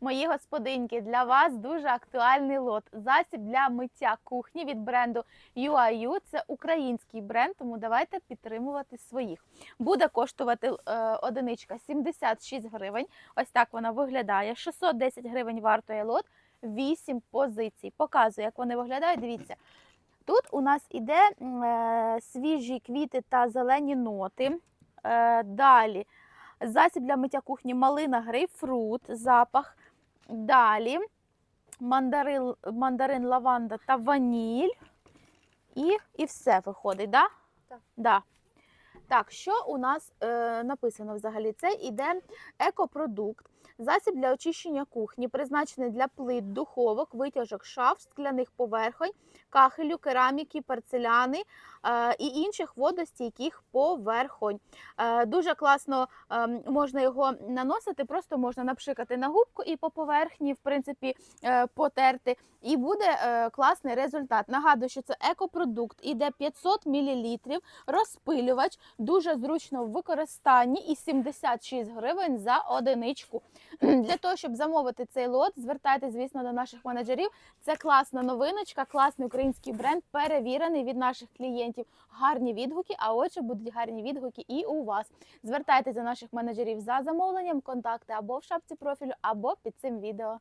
Мої господинки, для вас дуже актуальний лот. Засіб для миття кухні від бренду UIU. Це український бренд, тому давайте підтримувати своїх. Буде коштувати е, одиничка 76 гривень. Ось так вона виглядає. 610 гривень вартує лот, 8 позицій. Показую, як вони виглядають. Дивіться. Тут у нас іде е, свіжі квіти та зелені ноти. Е, далі засіб для миття кухні малина, грейпфрут, запах. Далі мандарин, мандарин лаванда та ваніль. І, і все виходить, да? Так. Да. Так, що у нас е, написано взагалі? Це іде екопродукт, засіб для очищення кухні, призначений для плит, духовок, витяжок, шаф, скляних поверхонь, кахелю, кераміки, порцеляни е, і інших водостійких поверхонь. Е, дуже класно е, можна його наносити, просто можна напшикати на губку і по поверхні, в принципі, потерти. І буде класний результат. Нагадую, що це екопродукт, іде 500 мл, розпилювач, дуже зручно в використанні і 76 гривень за одиничку. Для того, щоб замовити цей лот, звертайтеся, звісно, до наших менеджерів. Це класна новиночка, класний український бренд, перевірений від наших клієнтів. Гарні відгуки, а отже, будуть гарні відгуки і у вас. Звертайтеся до наших менеджерів за замовленням, контакти або в шапці профілю, або під цим відео.